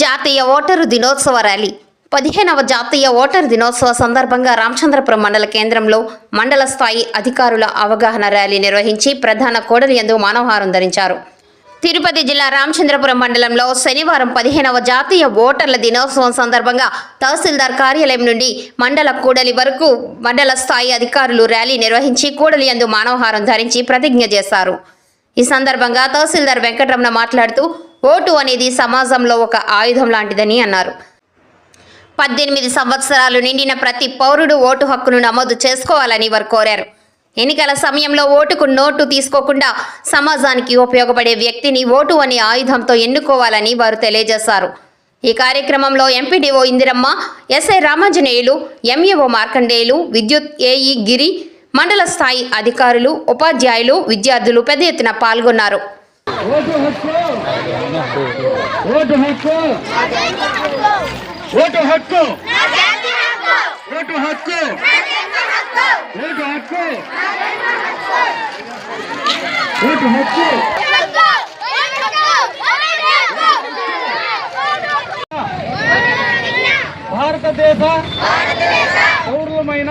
జాతీయ ఓటరు దినోత్సవ ర్యాలీ. పదిహేనవ జాతీయ ఓటరు దినోత్సవ సందర్భంగా రామచంద్రపురం మండల కేంద్రంలో మండల స్థాయి అధికారుల అవగాహన ర్యాలీ నిర్వహించి ప్రధాన కోడలి యందు మానవహారం ధరించారు. తిరుపతి జిల్లా రామచంద్రపురం మండలంలో శనివారం పదిహేనవ జాతీయ ఓటర్ల దినోత్సవం సందర్భంగా తహసీల్దార్ కార్యాలయం నుండి మండల కూడలి వరకు మండల స్థాయి అధికారులు ర్యాలీ నిర్వహించి కూడలి యందు మానవహారం ధరించి ప్రతిజ్ఞ చేశారు. ఈ సందర్భంగా తహసీల్దార్ వెంకటరమణ మాట్లాడుతూ ఓటు అనేది సమాజంలో ఒక ఆయుధం లాంటిదని అన్నారు. పద్దెనిమిది సంవత్సరాలు నిండిన ప్రతి పౌరుడు ఓటు హక్కును నమోదు చేసుకోవాలని వారు కోరారు. ఎన్నికల సమయంలో ఓటుకు నోటు తీసుకోకుండా సమాజానికి ఉపయోగపడే వ్యక్తిని ఓటు అనే ఆయుధంతో ఎన్నుకోవాలని వారు తెలియజేశారు. ఈ కార్యక్రమంలో MPDO Indiramma SI Ramanjaneyulu MEO Markandeyulu విద్యుత్ ఏఈ గిరి మండల స్థాయి అధికారులు ఉపాధ్యాయులు విద్యార్థులు పెద్ద ఎత్తున పాల్గొన్నారు. ఓటు హక్కు ఓటు హక్కు ఓటు హక్కు ఓటు హక్కు ఓటు హక్కు ఓటు హక్కు భారతదేశ పౌరులమైన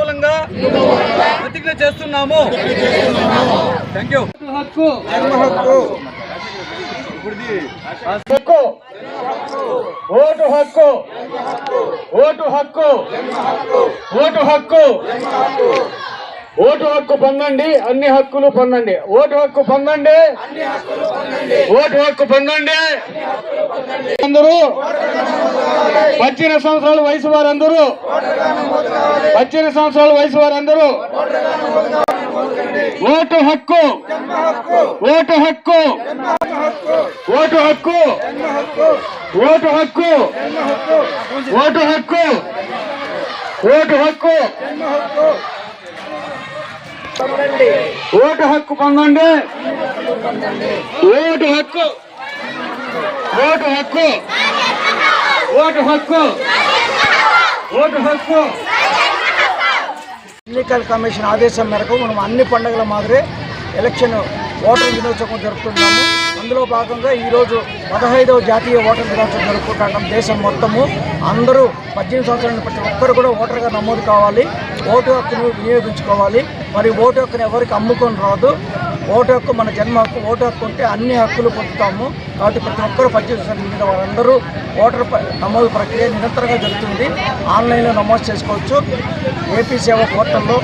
ప్రతిజ్ఞ చేస్తున్నాము థ్యాంక్ యూ. హక్కు. హక్కు. హక్కు. ఓటు హక్కు. ఓటు హక్కు. ఓటు హక్కు. ఓటు హక్కు పొందండి అన్ని హక్కులు పొందండి. ఓటు హక్కు పొందండి ఓటు హక్కు పొందండి. అందరూ పద్దెనిమిది సంవత్సరాల వయసు వారందరూ. పద్దెనిమిది సంవత్సరాల వయసు వారందరూ. ఓటు హక్కు. ఓటు హక్కు. ఓటు హక్కు. ఓటు హక్కు. ఓటు హక్కు. ఓటు హక్కు. ఓటు హక్కు పొందండి. ఓటు హక్కు. ఓటు హక్కు. ఓటు హక్కు. ఓటు హక్కు. ఎన్నికల కమిషన్ ఆదేశం మేరకు మనం అన్ని పండుగల మాదిరి ఎలక్షన్ ఓటర్ దినోత్సవం జరుపుకుంటున్నాము. అందులో భాగంగా ఈరోజు పదహైదవ జాతీయ ఓటర్ దినోత్సవం జరుపుకుంటున్నాం. దేశం మొత్తము అందరూ పద్దెనిమిది సంవత్సరాల ప్రతి ఒక్కరు కూడా ఓటర్గా నమోదు కావాలి. ఓటు హక్కును వినియోగించుకోవాలి. మరి ఓటు హక్కును ఎవరికి అమ్ముకొని రాదు. ఓటు హక్కు మన జన్మ హక్కు. ఓటు హక్కు ఉంటే అన్ని హక్కులు పొందుతాము. కాబట్టి ప్రతి ఒక్కరూ సంవత్సరాల మీద వారందరూ ఓటర్ నమోదు ప్రక్రియ నిరంతరంగా జరుగుతుంది. ఆన్లైన్లో నమోదు చేసుకోవచ్చు. ఏపీ సేవ పోర్టల్లో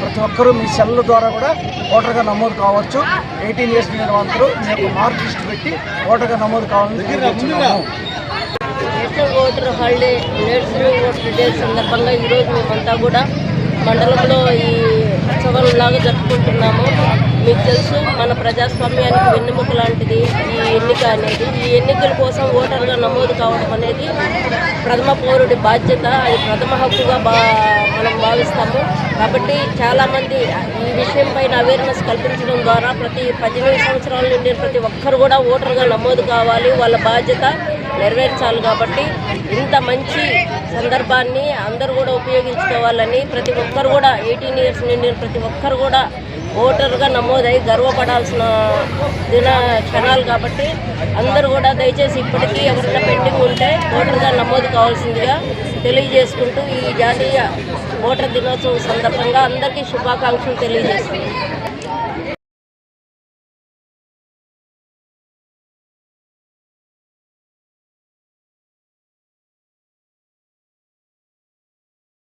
ప్రతి ఒక్కరూ మీ సెల్ ద్వారా కూడా ఓటర్గా నమోదు కావచ్చు. ఎయిటీన్ ఇయర్స్ నిండిన వాళ్ళందరూ మీ యొక్క మార్క్ లిస్ట్ పెట్టి ఓటర్గా నమోదు కావాలని తెలియజేస్తున్నాము voter holiday national voter day సందర్భంగా ఈరోజు మేమంతా కూడా మండలంలో ఈ ఉత్సవం లాగా జరుపుకుంటున్నాము. మీకు తెలుసు మన ప్రజాస్వామ్యానికి వెన్నెముక లాంటిది ఈ ఎన్నిక అనేది. ఈ ఎన్నికల కోసం ఓటర్గా నమోదు కావడం అనేది ప్రథమ పౌరుడి బాధ్యత. అది ప్రథమ హక్కుగా బా మనం భావిస్తాము. కాబట్టి చాలామంది ఈ విషయం పైన అవేర్నెస్ కల్పించడం ద్వారా ప్రతి పద్దెనిమిది సంవత్సరాల నుండి ప్రతి ఒక్కరు కూడా ఓటర్గా నమోదు కావాలి. వాళ్ళ బాధ్యత నెరవేర్చాలి కాబట్టి ఇంత మంచి సందర్భాన్ని అందరూ కూడా ఉపయోగించుకోవాలని ప్రతి ఒక్కరు కూడా ఎయిటీన్ ఇయర్స్ నిండిన ప్రతి ఒక్కరు కూడా ఓటర్గా నమోదై గర్వపడాల్సిన దిన క్షణాలు కాబట్టి అందరూ కూడా దయచేసి ఇప్పటికీ ఎవరైనా పెండింగ్ ఉంటే ఓటర్గా నమోదు కావాల్సిందిగా తెలియజేసుకుంటూ ఈ జాతీయ ఓటర్ దినోత్సవం సందర్భంగా అందరికీ శుభాకాంక్షలు తెలియజేస్తున్నాను.